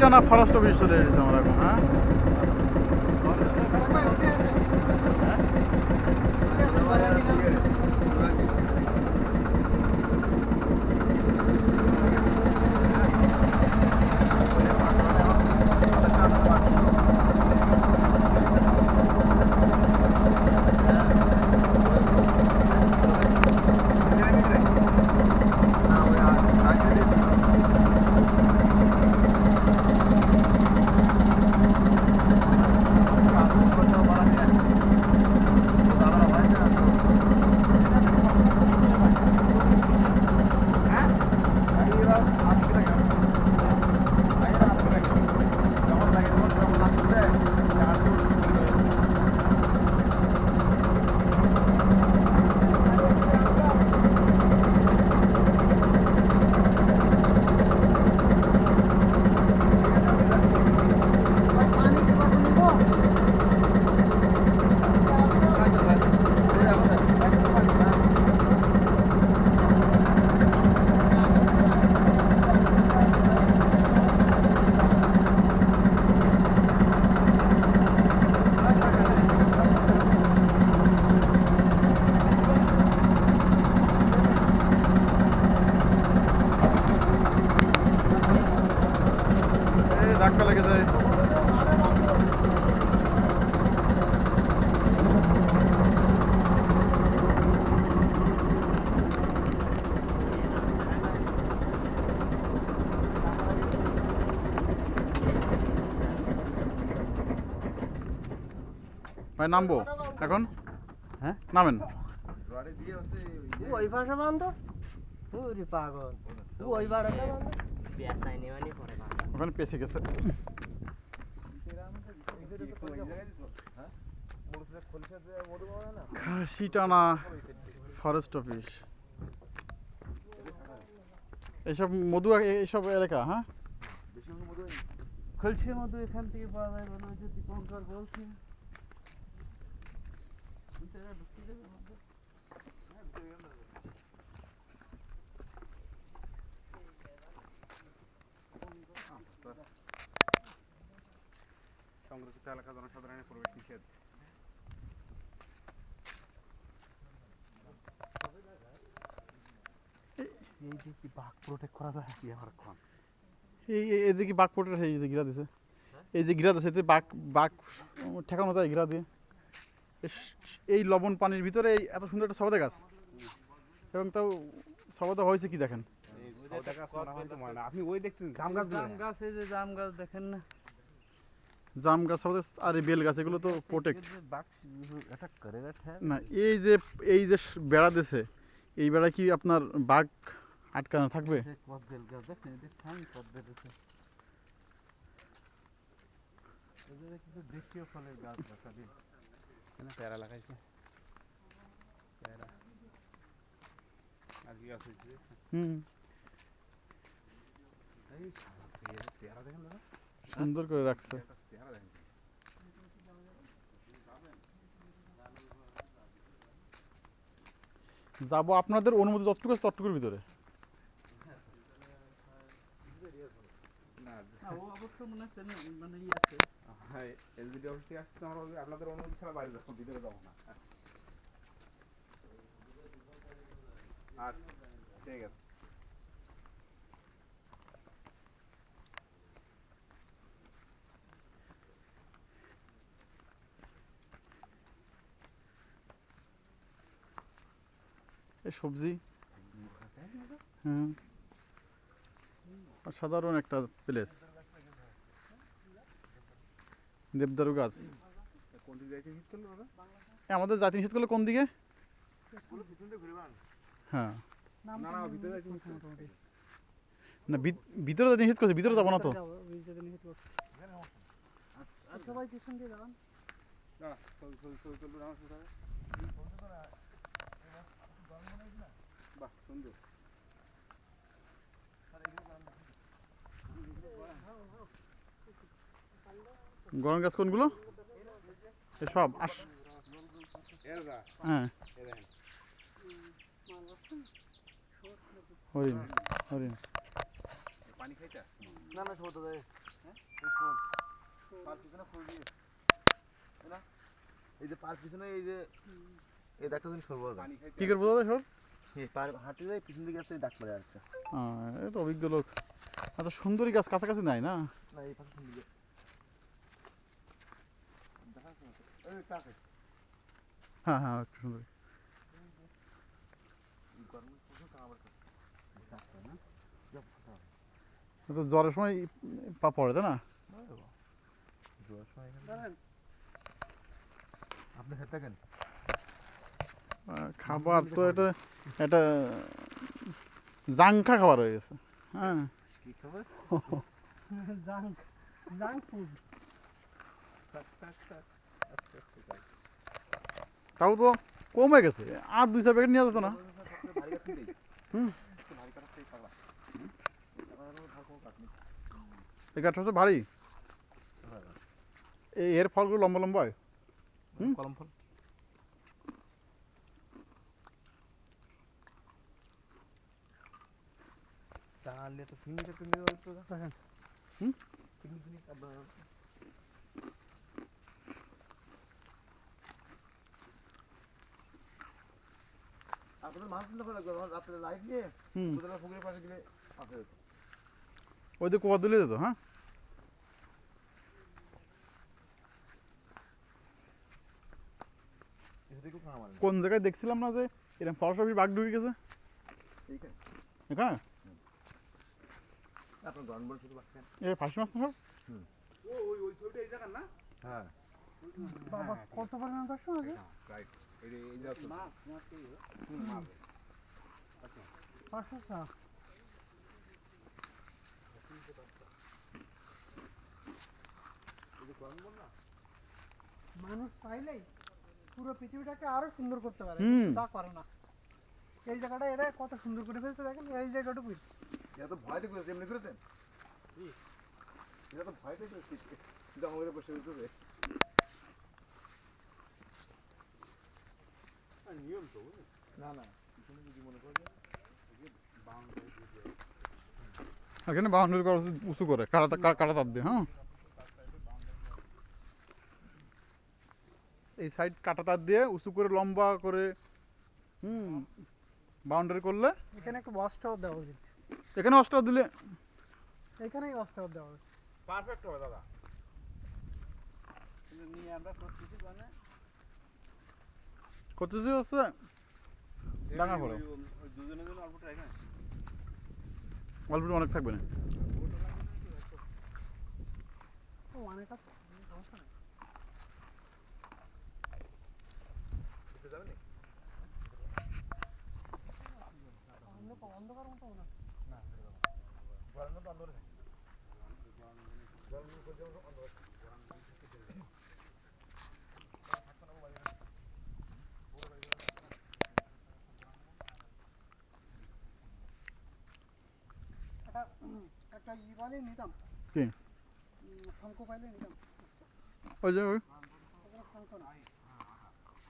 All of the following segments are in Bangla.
টানা ফরেস্ট অফিস চলে এসেছে এখন হ্যাঁ এই ধাক্কা লেগে যায় ভাই নামবো? এখন? হ্যাঁ? নামেন। ওই ভাষা বান্ধ ওরে পাগল। ওই ভাড়াটা মানে পরে। ওখানে পেছে গেছে। খাসি টানা ফরেস্ট অফিস এইসব মধু এইসব এলাকা হ্যাঁ? খলসি মধু এখান থেকে পাওয়া যায় বলে যে দীপঙ্কর বলছে সংরক্ষিত এলাকা জনসাধারণের প্রবেশ নিষেধ এই যে কি বাঘ প্রোটেক্ট করা যায় কি আমার কোন বাঘ পটে এই যে ঘিরা দিছে, এই যে ঘিরা দিছে, এতে বাঘ বাঘ ঠেকানো যায় ঘিরা দিয়ে। এই লবণ পানির ভিতরে এই এত সুন্দর একটা সবাদা গাছ। এবং তাও সবাদা হয়েছে কি দেখেন। আপনি ওই দেখছেন জাম গাছ জাম গাছ এই যে জাম গাছ দেখেন না। জাম গাছ আর বেল গাছ এগুলো তো প্রোটেক্ট না এই যে এই যে বেড়া দিছে এই বেড়া কি আপনার বাঘ আটকানো থাকবে? কিছু দেশীয় ফলের গাছ দেখা দিন পেয়ারা লাগাইছে পেয়ারা আর কি গাছ হয়েছে হুম সুন্দর করে রাখছে যাব আপনাদের অনুমতি যতটুকু ততটুকুর ভিতরে না ও অবশ্য মনে হচ্ছে না, মানে ই আছে হ্যাঁ এলবিডি অফিস থেকে আসছে আমরা আপনাদের অনুমতি ছাড়া বাইরে যাব ভিতরে যাব না। আচ্ছা ঠিক আছে। এই সবজি? হ্যাঁ সাধারণ একটা প্লেস দেবদারু গাছ আমাদের জাতি নিষেধ করলে কোন দিকে হ্যাঁ না না ভিতরে জাতি নিষেধ করছে ভিতরে যাব না তো সবাই পিছন দিয়ে যাবেন না ছবি ছবি ছবি তুলবো আমার সাথে বাহ সুন্দর গরম গাছ কোনগুলো? সব আস। হ্যাঁ। হরিণ হরিণ। না না এই যে পার পিছনে এই যে এই ডাক্তার দিন সরবো পানি খাইতে কি করব দাদা সব পার হাঁটে যায় পিছন দিকে অভিজ্ঞ লোক। এত সুন্দরী গাছ কাছাকাছি নাই না? না এই পাশে ফুল দিয়ে দেখা যাচ্ছে না তো। এই কাকে হ্যাঁ হ্যাঁ একটু সুন্দরী। তো জ্বরের সময় পা পড়ে তাই না? আপনি খেতে থাকেন? খাবার তো এটা এটা জাংখা খাবার হয়ে গেছে। হ্যাঁ। কি খবর? Junk junk food. তাও তো কমে গেছে। আর দুই চার প্যাকেট নিয়ে যেত না। হুম। এই গাছটা হচ্ছে ভারী। এর ফলগুলো লম্বা লম্বা হয়। কলম ফল তাহলে তো হুম? আপনার আপনাদের মাছ দিতে পারে রাত্রে লাইট নিয়ে হুম। পুকুরের পাশে গেলে পাশে যেত। ওই দিকে কোয়া দিলে যেত হ্যাঁ? কোন জায়গায় দেখছিলাম না যে এরকম ফলসবজি বাঘ ঢুকে গেছে? এখানে? এ ফাঁসি মাছ না সব? ওই ওই ছবিটা এই জায়গার না? হ্যাঁ। বাবা কত পরিমাণ কষ্ট আছে রাইট। মানুষ চাইলেই পুরো পৃথিবীটাকে আরও সুন্দর করতে পারে। তা করে না। এই জায়গাটা এরা কত সুন্দর করে ফেলছে দেখেন এই জায়গাটুকুই এটা তো ভয়তে করেছে এমনি করেছেন এটা তো ভয়তে করেছে জঙ্গলে বসে নিয়ম তো না না পিছনে মনে এখানে বাউন্ডারি করা উঁচু করে কাটা কাটা তার দিয়ে হ্যাঁ। এই সাইড কাটা তার দিয়ে উঁচু করে লম্বা করে হুম বাউন্ডারি করলে? এখানে একটু টাওয়ার দেওয়া উচিত। এখানে অস্টার দিলে? এখানেই ওয়াশ দেওয়া উচিত। পারফেক্ট হবে দাদা। নিয়ে আমরা করতেছি মানে করতেছি হচ্ছে ডাঙা ওই দুজনের জন্য অল্পটা এখানে অনেক থাকবে না। অন্ধকার অন্ধকার মতো গরম তো অন্ধকারে থাকে। একটা ই পাইলে নিতাম। কি? উম, শঙ্খ পাইলে নিতাম। ওই যে ওই? এগুলো শঙ্খ না।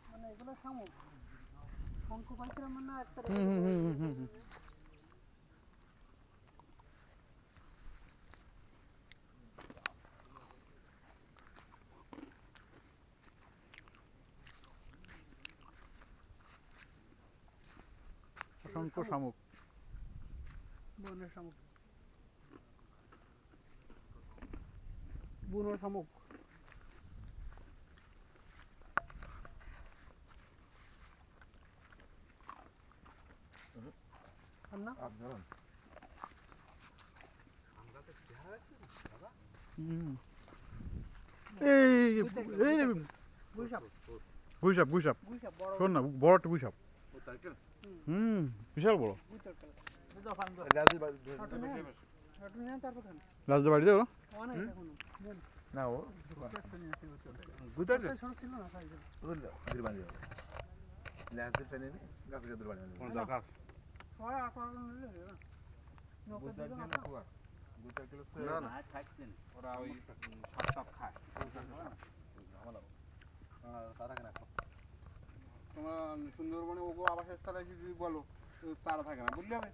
মানে এগুলো শামুক শঙ্খ পাইছিলাম মানে একটা হুম হুম হুম হুম হুম হুম। অসংখ্য শামুক। বনের শামুক। বুনো শামুক। গুইসাপ গুইসাপ বড় শোন না বড় একটা গুইসাপ ও তাই কেন হুম বিশাল বড়। রাজদা বাড়িতে ওরা? না ও সে ছোট ছিল না সাইজে বাড়ি ফেনে বাড়ি কোনো দরকার? না ওরা ওই সাপ টাপ খায়। তারা কেন তোমরা সুন্দরবনে ওগো আবাসস্থলে এসে যদি বলো তো তারা থাকে না বুঝলে? হবে